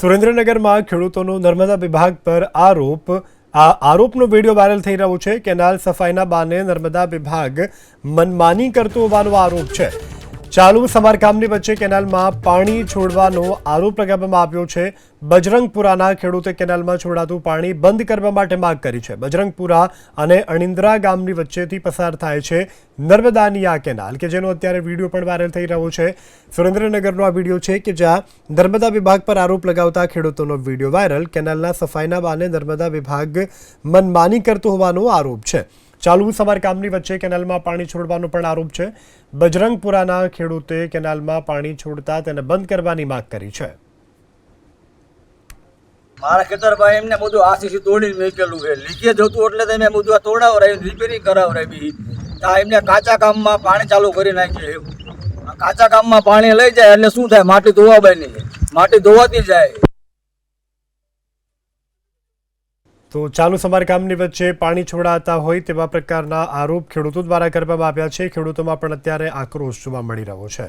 સુરેન્દ્રનગરમાં ખેડૂતોનો નર્મદા વિભાગ પર આરોપ. આ આરોપનો વીડિયો વાયરલ થઈ રહ્યો છે. કેનાલ સફાઈના બાને નર્મદા વિભાગ મનમાની કરતો હોવાનો આરોપ છે. ચાલુ સમારકામની વચ્ચે કેનાલમાં પાણી છોડવાનો આરોપ લગાવવામાં આવ્યો છે. બજરંગપુરાના ખેડૂતે કેનાલમાં છોડાતું પાણી બંધ કરવા માટે માંગ કરી છે. બજરંગપુરા અને અણિંદ્રા ગામની વચ્ચેથી પસાર થાય છે નર્મદાની આ કેનાલ, કે જેનો અત્યારે વીડિયો પણ વાયરલ થઈ રહ્યો છે. સુરેન્દ્રનગરનો આ વીડિયો છે કે જ્યાં નર્મદા વિભાગ પર આરોપ લગાવતા ખેડૂતોનો વીડિયો વાયરલ. કેનાલના સફાઈના બાને નર્મદા વિભાગ મનમાની કરતો હોવાનો આરોપ છે. ચાલુ સમારકામની વચ્ચે કેનાલમાં પાણી છોડવાનો પણ આરોપ છે. બજરંગપુરાના ખેડૂતે કેનાલમાં પાણી છોડતા તેને બંધ કરવાની માંગ કરી છે. મારા ખેતરભાઈ એમને બધું આસીસી તોડીને મૂકેલું છે. લીકેજ હતું એટલે તો મેં બધું આ તોડાવરાયું રિપેરિંગ કરાવરાવી. આ એમને કાચા કામમાં પાણી ચાલુ કરી નાખ્યું એવું કાચા કામમાં પાણી લઈ જાય એટલે શું થાય? માટી ધોવા બની માટી ધોવાતી જાય. તો ચાલુ સમારકામની વચ્ચે પાણી છોડાતા હોય તેવા પ્રકારના આરોપ ખેડૂતો દ્વારા કરવામાં આવ્યા છે. ખેડૂતોમાં પણ અત્યારે આક્રોશ જોવા મળી રહ્યો છે.